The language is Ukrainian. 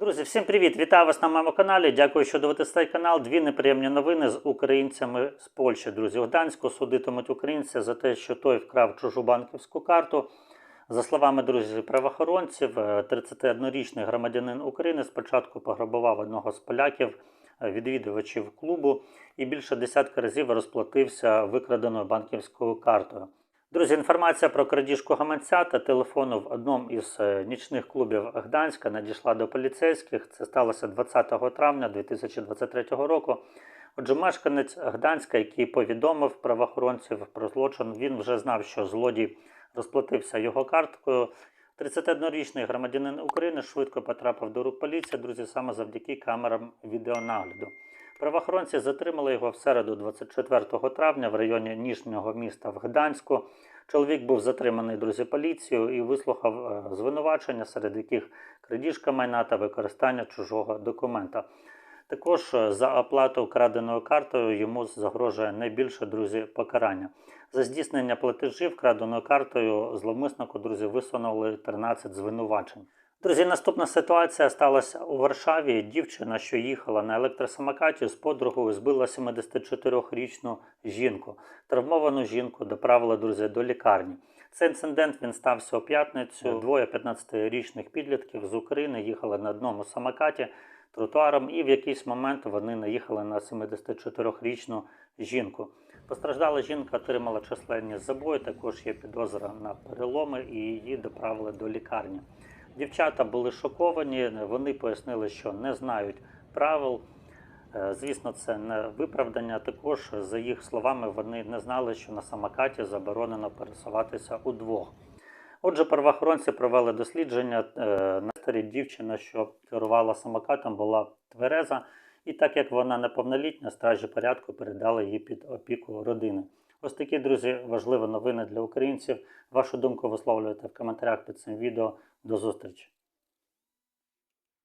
Друзі, всім привіт! Вітаю вас на моєму каналі. Дякую, що дивитесь цей канал. Дві неприємні новини з українцями з Польщі. Друзі, у Гданську судитимуть українця за те, що той вкрав чужу банківську карту. За словами друзів правоохоронців, е, 31-річний громадянин України спочатку пограбував одного з поляків, е, відвідувачів клубу, і більше десятка разів розплатився викраденою банківською картою. Друзі, інформація про крадіжку гаманця та телефону в одному із е, нічних клубів Гданська надійшла до поліцейських. Це сталося 20 травня 2023 року. Отже, мешканець Гданська, який повідомив правоохоронців про злочин, він вже знав, що злодій розплатився його карткою. 31-річний громадянин України швидко потрапив до рук поліції, друзі, саме завдяки камерам відеонагляду. Правоохоронці затримали його в середу 24 травня в районі Ніжнього міста в Гданську. Чоловік був затриманий друзі поліцією і вислухав е, звинувачення, серед яких крадіжка майна та використання чужого документа. Також е, за оплату вкраденою картою йому загрожує найбільше друзі покарання. За здійснення платежів вкраденою картою зловмиснику друзі висунули 13 звинувачень. Друзі, наступна ситуація сталася у Варшаві. Дівчина, що їхала на електросамокаті з подругою, збила 74-річну жінку. Травмовану жінку доправили друзі до лікарні. Цей інцидент він стався у п'ятницю. Двоє 15-річних підлітків з України їхали на одному самокаті тротуаром, і в якийсь момент вони наїхали на 74-річну жінку. Постраждала жінка отримала численні забої. Також є підозра на переломи, і її доправили до лікарні. Дівчата були шоковані. Вони пояснили, що не знають правил. Е, Звісно, це не виправдання. Також, за їх словами, вони не знали, що на самокаті заборонено пересуватися удвох. Отже, правоохоронці провели дослідження. е, На старі дівчина, що керувала самокатом, була твереза, і так як вона неповнолітня, стражі порядку передали її під опіку родини. Ось такі, друзі, важливі новини для українців. Вашу думку висловлюйте в коментарях під цим відео. До зустрічі!